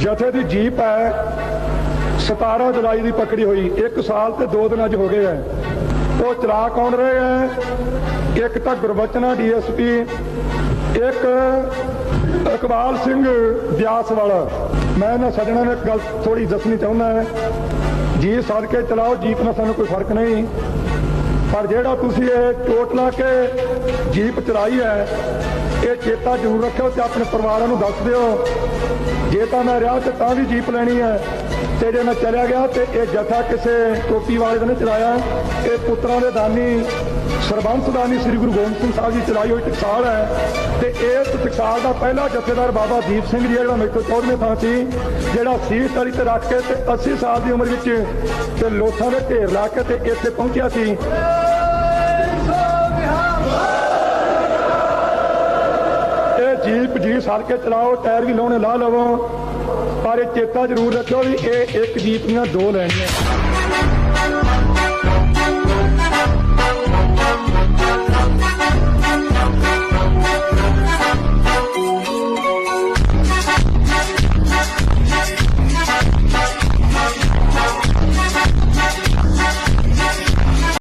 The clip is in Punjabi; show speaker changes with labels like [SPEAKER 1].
[SPEAKER 1] ਜਥੇ ਦੀ ਜੀਪ ਹੈ। 17 ਜੁਲਾਈ ਦੀ ਪਕੜੀ ਹੋਈ। 1 ਸਾਲ ਤੇ 2 ਦਿਨ ਅੱਜ ਹੋ ਗਏ ਹੈ। ਉਹ ਚਲਾ ਕੌਣ ਰਹੇ ਹੈ? ਇੱਕ ਤਾਂ ਗੁਰਬਚਨਾ ਡੀਐਸਪੀ, ਇੱਕ ਇਕਬਾਲ ਸਿੰਘ ਬਿਆਸ ਵਾਲਾ ਮੈਂ ਇਹਨਾਂ ਸੱਜਣਾ ਨੂੰ ਇੱਕ ਗੱਲ ਥੋੜੀ ਦੱਸਣੀ ਚਾਹੁੰਦਾ ਹਾਂ। ਜੀ ਸੜ ਕੇ ਚਲਾਓ, ਜੀਪ ਨਾਲ ਸਾਨੂੰ ਕੋਈ ਫ਼ਰਕ ਨਹੀਂ। ਪਰ ਜਿਹੜਾ ਤੁਸੀਂ ਇਹ ਚੋਟ ਲਾ ਕੇ ਜੀਪ ਚਲਾਈ ਹੈ, ਇਹ ਚੇਤਾ ਜ਼ਰੂਰ ਰੱਖਿਓ ਤੇ ਆਪਣੇ ਪਰਿਵਾਰਾਂ ਨੂੰ ਦੱਸ ਦਿਓ। ਜੇ ਤਾਂ ਮੈਂ ਰਿਹਾ ਤੇ ਤਾਂ ਵੀ ਜੀਪ ਲੈਣੀ ਹੈ ਤੇ ਜੇ ਮੈਂ ਚਲਿਆ ਗਿਆ ਤੇ ਇਹ ਜਥਾ ਕਿਸੇ ਟੋਪੀ ਵਾਲੇ ਦਾ ਚਲਾਇਆ। ਇਹ ਪੁੱਤਰਾਂ ਦੇ ਦਾਨੀ ਸਰਬੰਸ ਦਾਨੀ ਸ੍ਰੀ ਗੁਰੂ ਗੋਬਿੰਦ ਸਿੰਘ ਸਾਹਿਬ ਜੀ ਚਲਾਈ ਹੋਈ ਟਕਸਾਲ ਹੈ। ਤੇ ਇਸ ਟਕਸਾਲ ਦਾ ਪਹਿਲਾ ਜਥੇਦਾਰ ਬਾਬਾ ਦੀਪ ਸਿੰਘ ਜੀ ਜਿਹੜਾ ਮੇਰੇ ਤੋਂ 14ਵੇਂ ਥਾਂ ਸੀ, ਜਿਹੜਾ ਸੀਟ ਵਾਲੀ ਤੇ ਰੱਖ ਕੇ ਤੇ 80 ਸਾਲ ਦੀ ਉਮਰ ਵਿੱਚ ਤੇ ਲੋਥਾਂ ਦੇ ਢੇਰ ਲਾ ਕੇ ਤੇ ਇੱਥੇ ਪਹੁੰਚਿਆ ਸੀ। ਇਹ ਜੀਪ ਜੀ ਸੜ ਕੇ ਚਲਾਓ, ਟਾਇਰ ਵੀ ਲਾਉਣੇ, ਲਾ ਲਵੋ, ਪਰ ਇਹ ਚੇਤਾ ਜ਼ਰੂਰ ਰੱਖਿਓ ਵੀ ਇਹ ਇੱਕ ਜੀਪ ਦੀਆਂ ਦੋ ਲੈਣੀਆਂ।